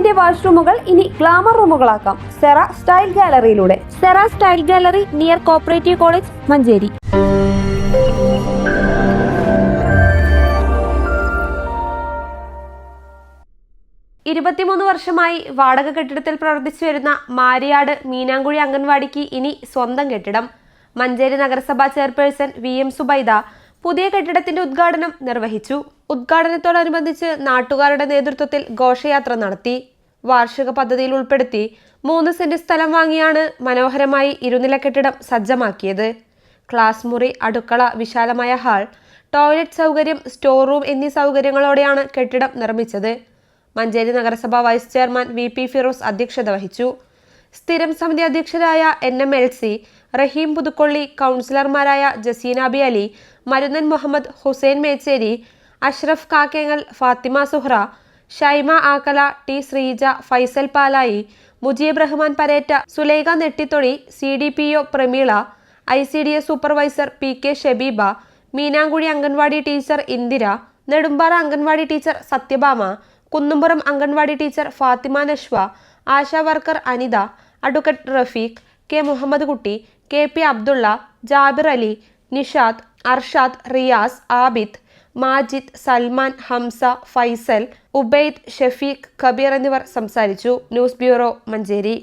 വീടിന്റെ വാഷ്റൂമുകൾ ഇനി ഗ്ലാമർ റൂമുകളാക്കാം. Cera style ഗാലറിയിലൂടെ. Sera style gallery near cooperative college Manjeri. ഇരുപത്തിമൂന്ന് വർഷമായി വാടക കെട്ടിടത്തിൽ പ്രവർത്തിച്ചു വരുന്ന മാരിയാട് മീനാങ്കുഴി അംഗൻവാടിക്ക് ഇനി സ്വന്തം കെട്ടിടം. മഞ്ചേരി നഗരസഭാ ചെയർപേഴ്സൺ വി എം സുബൈദ പുതിയ കെട്ടിടത്തിന്റെ ഉദ്ഘാടനം നിർവഹിച്ചു. ഉദ്ഘാടനത്തോടനുബന്ധിച്ച് നാട്ടുകാരുടെ നേതൃത്വത്തിൽ ഘോഷയാത്ര നടത്തി. വാർഷിക പദ്ധതിയിൽ ഉൾപ്പെടുത്തി മൂന്ന് സെന്റ് സ്ഥലം വാങ്ങിയാണ് മനോഹരമായി ഇരുനില കെട്ടിടം സജ്ജമാക്കിയത്. ക്ലാസ് മുറി അടുക്കള വിശാലമായ ഹാൾ ടോയ്ലറ്റ് സൗകര്യം സ്റ്റോർ റൂം എന്നീ സൗകര്യങ്ങളോടെയാണ് കെട്ടിടം നിർമ്മിച്ചത്. മഞ്ചേരി നഗരസഭ vice chairman V P Firoz അധ്യക്ഷത വഹിച്ചു. സ്ഥിരം സമിതി അധ്യക്ഷരായ N M L C Raheem Puthukkolli കൗൺസിലർമാരായ Jaseena B Ali Marunnan Muhammad Hussain Mecheri Ashraf Kakkengal Fathima Suhra Shaima Akkala T Sreeja Faisal Palayi Mujeeb Rahman Pareta Sulaikha Nettithodi C D P O Prameela I C D S supervisor P K Shabeeba Meenankuzhi anganwadi teacher Indira Nedumpara anganwadi teacher Sathyabhama Kunnumpuram anganwadi teacher Fathima Nashwa ASHA worker Anitha advocate Rafeeq K Muhammad Kutty K P Abdulla Jabir Ali Nishad Arshad Riyas Abid Majid Salman Hamza Faisal Ubaid Shafeeq Kabeer എന്നിവർ സംസാരിച്ചു. News bureau Manjeri.